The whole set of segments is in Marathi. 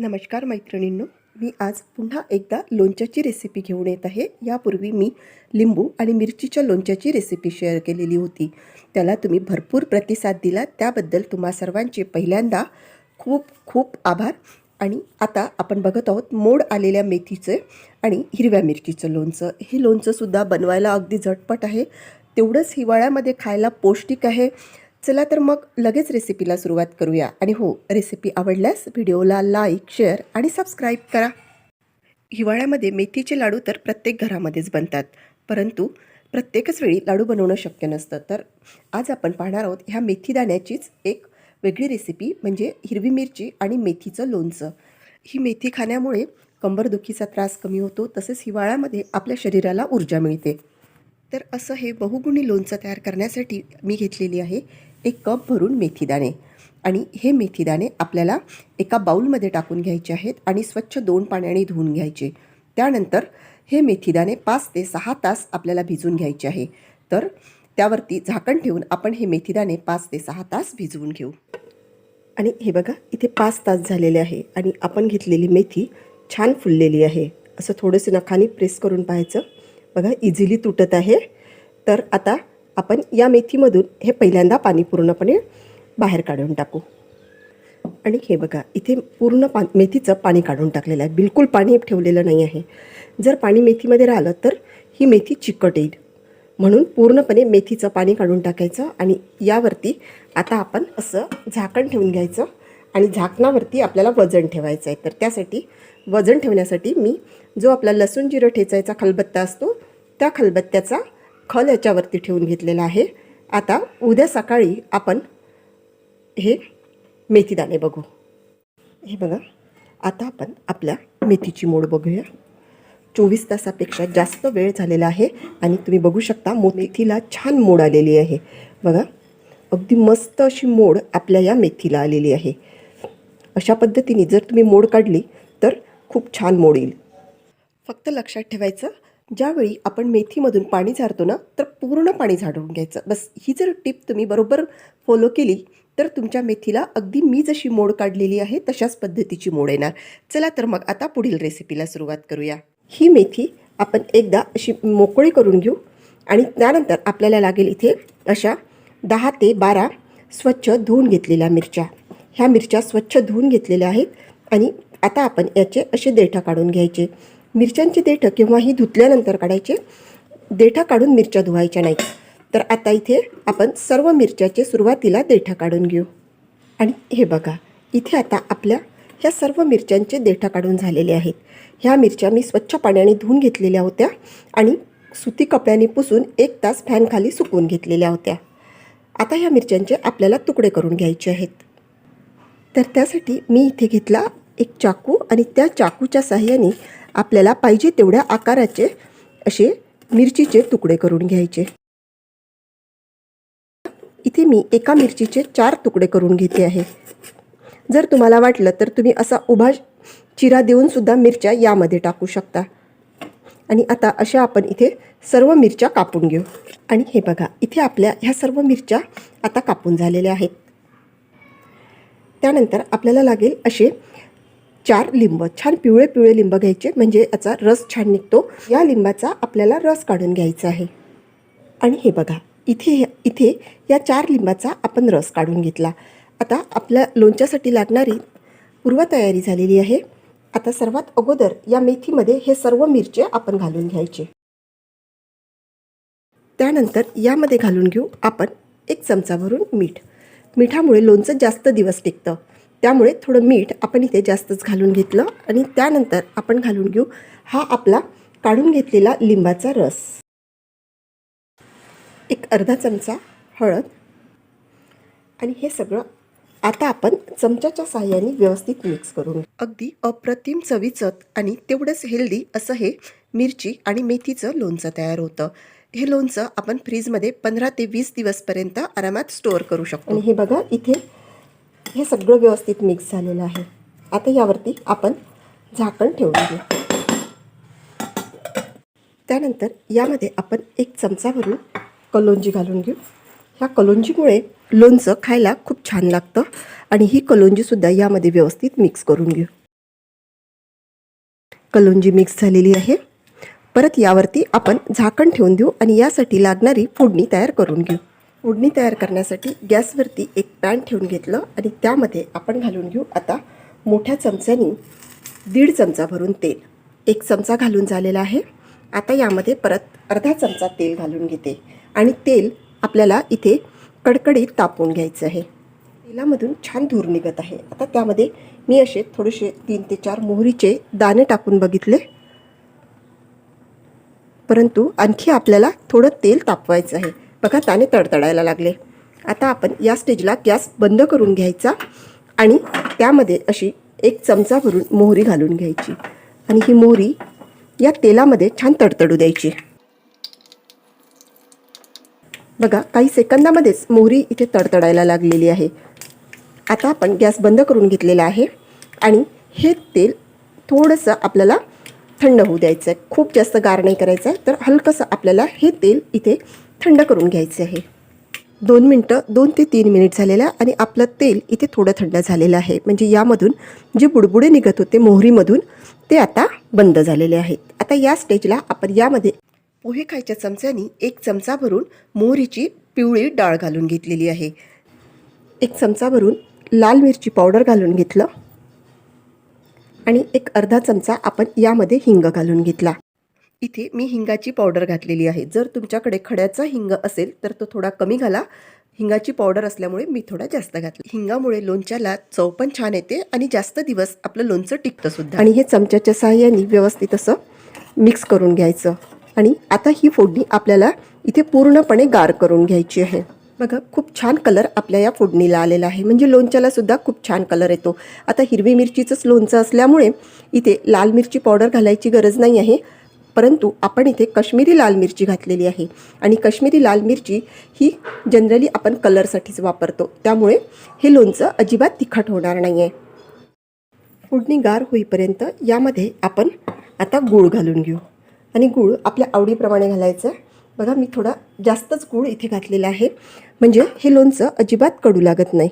नमस्कार मैत्रिणींनो मी आज पुन्हा एकदा लोणच्याची रेसिपी घेऊन येत आहे. यापूर्वी मी लिंबू आणि मिरचीच्या लोणच्याची रेसिपी शेअर केलेली होती. त्याला तुम्ही भरपूर प्रतिसाद दिला त्याबद्दल तुम्हा सर्वांचे पहिल्यांदा खूप खूप आभार. आणि आता आपण बघत आहोत मोड आलेल्या मेथीचे आणि हिरव्या मिरचीचं लोणचं. हे लोणचंसुद्धा बनवायला अगदी झटपट आहे. तेवढंच हिवाळ्यामध्ये खायला पौष्टिक आहे. चला तर मग लगेच रेसिपीला सुरुवात करूया. आणि हो रेसिपी आवडल्यास व्हिडिओला लाईक शेअर आणि सबस्क्राईब करा. हिवाळ्यामध्ये मेथीचे लाडू तर प्रत्येक घरामध्येच बनतात. परंतु प्रत्येकच वेळी लाडू बनवणं शक्य नसतं. तर आज आपण पाहणार आहोत ह्या मेथी दाण्याचीच एक वेगळी रेसिपी म्हणजे हिरवी मिरची आणि मेथीचं लोणचं. ही मेथी खाण्यामुळे कंबरदुखीचा त्रास कमी होतो तसेच हिवाळ्यामध्ये आपल्या शरीराला ऊर्जा मिळते. तर असं हे बहुगुणी लोणचं तयार करण्यासाठी मी घेतलेली आहे. एक कप भरून मेथीदाणे आणि हे मेथीदाणे आपल्याला एका बाऊलमध्ये टाकून घ्यायचे आहेत आणि स्वच्छ दोन पाण्याने धुवून घ्यायचे. त्यानंतर हे मेथीदाणे पाच ते सहा तास आपल्याला भिजून घ्यायचे आहे. तर त्यावरती झाकण ठेवून आपण हे मेथीदाणे पाच ते सहा तास भिजवून घेऊ. आणि हे बघा इथे पाच तास झालेले आहे आणि आपण घेतलेली मेथी छान फुललेली आहे. असं थोडंसं नखाने प्रेस करून पाहायचं. बघा इझिली तुटत आहे. तर आता आपण या मेथीमधून हे पहिल्यांदा पाणी पूर्णपणे बाहेर काढून टाकू. आणि हे बघा इथे पूर्ण पा मेथीचं पाणी काढून टाकलेलं आहे. बिलकुल पाणी ठेवलेलं नाही आहे. जर पाणी मेथीमध्ये राहिलं तर ही मेथी चिकट येईल. म्हणून पूर्णपणे मेथीचं पाणी काढून टाकायचं आणि यावरती आता आपण असं झाकण ठेवून घ्यायचं आणि झाकणावरती आपल्याला वजन ठेवायचं आहे. तर त्यासाठी वजन ठेवण्यासाठी मी जो आपला लसूण जिरं ठेचायचा खलबत्ता असतो त्या खलबत्त्याचा खल याच्यावरती ठेवून घेतलेला आहे. आता उद्या सकाळी आपण हे मेथीदाणे बघू. हे बघा आता आपण आपल्या मेथीची मोड बघूया. चोवीस तासापेक्षा जास्त वेळ झालेला आहे आणि तुम्ही बघू शकता मो मेथीला छान मोड आलेली आहे. बघा अगदी मस्त अशी मोड आपल्या या मेथीला आलेली आहे. अशा पद्धतीने जर तुम्ही मोड काढली तर खूप छान मोड येईल. फक्त लक्षात ठेवायचं ज्यावेळी आपण मेथीमधून पाणी झाडतो ना तर पूर्ण पाणी झाडून घ्यायचं. बस ही जर टिप तुम्ही बरोबर फॉलो केली तर तुमच्या मेथीला अगदी मी जशी मोड काढलेली आहे तशाच पद्धतीची मोड येणार. चला तर मग आता पुढील रेसिपीला सुरुवात करूया. ही मेथी आपण एकदा अशी मोकळी करून घेऊ आणि त्यानंतर आपल्याला लागेल इथे अशा दहा ते बारा स्वच्छ धुवून घेतलेल्या मिरच्या. ह्या मिरच्या स्वच्छ धुवून घेतलेल्या आहेत आणि आता आपण याचे असे देठं काढून घ्यायचे. मिरच्यांचे देठं केव्हाही धुतल्यानंतर काढायचे. देठं काढून मिरच्या धुवायच्या नाहीत. तर आता इथे आपण सर्व मिरच्याचे सुरुवातीला देठं काढून घेऊ. आणि हे बघा इथे आता आपल्या ह्या सर्व मिरच्यांचे देठं काढून झालेले आहेत. ह्या मिरच्या मी स्वच्छ पाण्याने धुवून घेतलेल्या होत्या आणि सुती कपड्याने पुसून एक तास फॅनखाली सुकवून घेतलेल्या होत्या. आता ह्या मिरच्यांचे आपल्याला तुकडे करून घ्यायचे आहेत. तर त्यासाठी मी इथे घेतला एक चाकू आणि त्या चाकूच्या साह्याने आपल्याला पाहिजे तेवढ्या आकाराचे असे मिरचीचे तुकडे करून घ्यायचे. इथे मी एका मिरचीचे चार तुकडे करून घेते आहे. जर तुम्हाला वाटलं तर तुम्ही असा उभा चिरा देऊन सुद्धा मिरच्या यामध्ये टाकू शकता. आणि आता अशा आपण इथे सर्व मिरच्या कापून घेऊ. आणि हे बघा इथे आपल्या ह्या सर्व मिरच्या आता कापून झालेल्या आहेत. त्यानंतर आपल्याला लागेल असे चार लिंब छान पिवळे पिवळे लिंब घ्यायचे. म्हणजे याचा रस छान निघतो. या लिंबाचा आपल्याला रस काढून घ्यायचा आहे. आणि हे बघा इथे इथे या चार लिंबाचा आपण रस काढून घेतला. आता आपल्या लोणच्यासाठी लागणारी पूर्वतयारी झालेली आहे. आता सर्वात अगोदर या मेथीमध्ये हे सर्व मिरचे आपण घालून घ्यायचे. त्यानंतर यामध्ये घालून घेऊ आपण एक चमचा भरून मीठ. मिठामुळे लोणचं जास्त दिवस टिकतं. त्यामुळे थोडं मीठ आपण इथे जास्तच घालून घेतलं आणि त्यानंतर आपण घालून घेऊ हा आपला काढून घेतलेला लिंबाचा रस. एक अर्धा चमचा हळद. आणि हे सगळं आता आपण चमच्याच्या साह्याने व्यवस्थित मिक्स करून अगदी अप्रतिम चवीचं आणि तेवढंच हेल्दी असं हे मिरची आणि मेथीचं लोणचं तयार होतं. हे लोणचं आपण फ्रीजमध्ये पंधरा ते वीस दिवसपर्यंत आरामात स्टोअर करू शकतो. आणि हे बघा इथे हे सगळं व्यवस्थित मिक्स झालेलं आहे. आता यावरती आपण झाकण ठेवून घेऊ. त्यानंतर यामध्ये आपण एक चमचा भरून कलोंजी घालून घेऊ. ह्या कलोंजीमुळे लोणचं खायला खूप छान लागतं आणि ही कलोंजीसुद्धा यामध्ये व्यवस्थित मिक्स करून घेऊ. कलोंजी मिक्स झालेली आहे. परत यावरती आपण झाकण ठेवून देऊ आणि यासाठी लागणारी फोडणी तयार करून घेऊ. फोडणी तयार करण्यासाठी गॅसवरती एक पॅन ठेवून घेतलं आणि त्यामध्ये आपण घालून घेऊ आता मोठ्या चमच्यानी दीड चमचा भरून तेल. एक चमचा घालून झालेला आहे. आता यामध्ये परत अर्धा चमचा तेल घालून घेते. आणि तेल आपल्याला इथे कडकडीत तापवून घ्यायचं आहे. तेलामधून छान धूर निघत आहे. आता त्यामध्ये मी असे थोडेसे तीन ते चार मोहरीचे दाणे टाकून बघितले. परंतु आणखी आपल्याला थोडं तेल तापवायचं आहे. बघा त्याने तडतडायला लागले. आता आपण या स्टेजला गॅस बंद करून घ्यायचा आणि त्यामध्ये अशी एक चमचा भरून मोहरी घालून घ्यायची. आणि ही मोहरी या तेलामध्ये छान तडतडू द्यायची. बघा काही सेकंदामध्येच मोहरी इथे तडतडायला लागलेली आहे. आता आपण गॅस बंद करून घेतलेला आहे आणि हे तेल थोडंसं आपल्याला थंड होऊ द्यायचं आहे खूप जास्त गार नाही करायचं आहे तर हलकंसं आपल्याला हे तेल इथे थंड करून घ्यायचं आहे. दोन मिनटं दोन ते तीन मिनिट झालेलं आणि आपलं तेल इथे थोडं थंड झालेलं आहे. म्हणजे यामधून जे बुडबुडे निघत होते मोहरीमधून ते आता बंद झालेले आहेत. आता या स्टेजला आपण यामध्ये पोहे खायच्या चमच्यानी एक चमचा भरून मोहरीची पिवळी डाळ घालून घेतलेली आहे. एक चमचा भरून लाल मिरची पावडर घालून घेतलं आणि एक अर्धा चमचा आपण यामध्ये हिंग घालून घेतला. इथे मी हिंगाची पावडर घातलेली आहे. जर तुमच्याकडे खड्याचा हिंग असेल तर तो थोडा कमी घाला. हिंगाची पावडर असल्यामुळे मी थोडा जास्त घातली. हिंगामुळे लोणच्याला चव पण छान येते आणि जास्त दिवस आपलं लोणचं टिकतं सुद्धा. आणि हे चमच्याच्या सहाय्याने व्यवस्थित असं मिक्स करून घ्यायचं. आणि आता ही फोडणी आपल्याला इथे पूर्णपणे गार करून घ्यायची आहे. बघा खूप छान कलर आपल्या या फोडणीला आलेला आहे. म्हणजे लोणच्याला सुद्धा खूप छान कलर येतो. आता हिरवी मिरचीचंच लोणचं असल्यामुळे इथे लाल मिरची पावडर घालायची गरज नाही आहे. परंतु आपण इथे कश्मीरी लाल मिरची घातलेली आहे. आणि कश्मीरी लाल मिरची ही जनरली आपण कलरसाठीच वापरतो. त्यामुळे हे लोणचं अजिबात तिखट होणार नाही आहे फोडणी गार होईपर्यंत यामध्ये आपण आता गूळ घालून घेऊ. आणि गूळ आपल्या आवडीप्रमाणे घालायचं. बघा मी थोडा जास्तच गूळ इथे घातलेला आहे. म्हणजे हे लोणचं अजिबात कडू लागत नाही.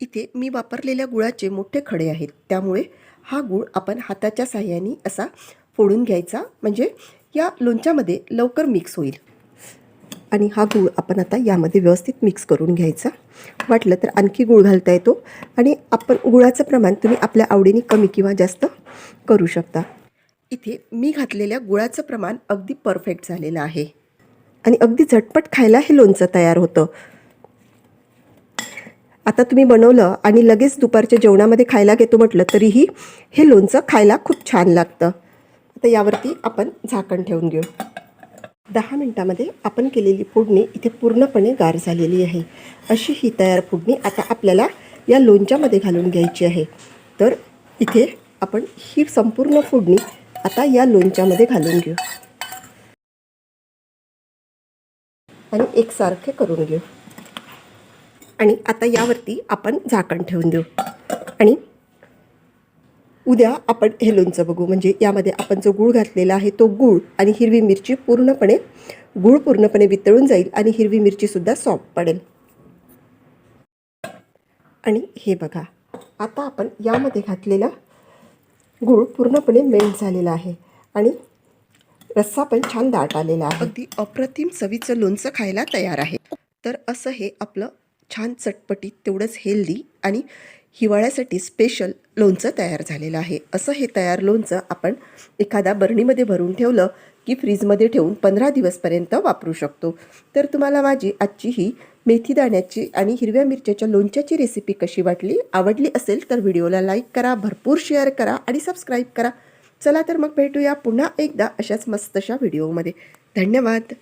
इथे मी वापरलेल्या गुळाचे मोठे खडे आहेत. त्यामुळे हा गूळ आपण हाताच्या साह्याने असा फोडून घ्यायचा. म्हणजे या लोणच्यामध्ये लवकर मिक्स होईल. आणि हा गूळ आपण आता यामध्ये व्यवस्थित मिक्स करून घ्यायचा. वाटलं तर आणखी गूळ घालता येतो. आणि आपण गुळाचं प्रमाण तुम्ही आपल्या आवडीने कमी किंवा जास्त करू शकता. इथे मी घातलेल्या गुळाचं प्रमाण अगदी परफेक्ट झालेलं आहे. आणि अगदी झटपट खायला हे लोणचं तयार होतं. आता तुम्ही बनवलं आणि लगेच दुपारच्या जेवणामध्ये खायला घेतो म्हटलं तरीही हे लोणचं खायला खूप छान लागतं. आता यावरती आपण झाकण ठेवून घेऊ. दहा मिनटामध्ये आपण केलेली फोडणी इथे पूर्णपणे गार झालेली आहे. अशी ही तयार फोडणी आता आपल्याला या लोणच्यामध्ये घालून घ्यायची आहे. तर इथे आपण ही संपूर्ण फोडणी आता या लोणच्यामध्ये घालून घेऊ. आणि एकसारखे करून घेऊ. आणि आता यावरती आपण झाकण ठेवून देऊ. आणि उद्या आपण हे लोणचं बघू. म्हणजे यामध्ये आपण जो गूळ घातलेला आहे तो गूळ आणि हिरवी मिरची पूर्णपणे गूळ पूर्णपणे वितळून जाईल आणि हिरवी मिरचीसुद्धा सॉफ्ट पडेल. आणि हे बघा आता आपण यामध्ये घातलेला गूळ पूर्णपणे मेल्ट झालेला आहे आणि रस्सा पण छान दाट आलेला आहे. अगदी अप्रतिम चवीचं लोणचं खायला तयार आहे. तर असं हे आपलं छान चटपटीत तेवढंच हेल्दी आणि हिवाळ्यासाठी स्पेशल लोणचं तयार झालेलं आहे. असं हे तयार लोणचं आपण एखादा बरणीमध्ये भरून ठेवलं की फ्रीजमध्ये ठेवून पंधरा दिवसपर्यंत वापरू शकतो. तर तुम्हाला माझी आजची ही मेथी दाण्याची आणि हिरव्या मिरच्याच्या लोणच्याची रेसिपी कशी वाटली आवडली असेल तर व्हिडिओला लाईक करा भरपूर शेअर करा आणि सबस्क्राईब करा. चला तर मग भेटूया पुन्हा एकदा अशाच मस्तशा व्हिडिओमध्ये धन्यवाद!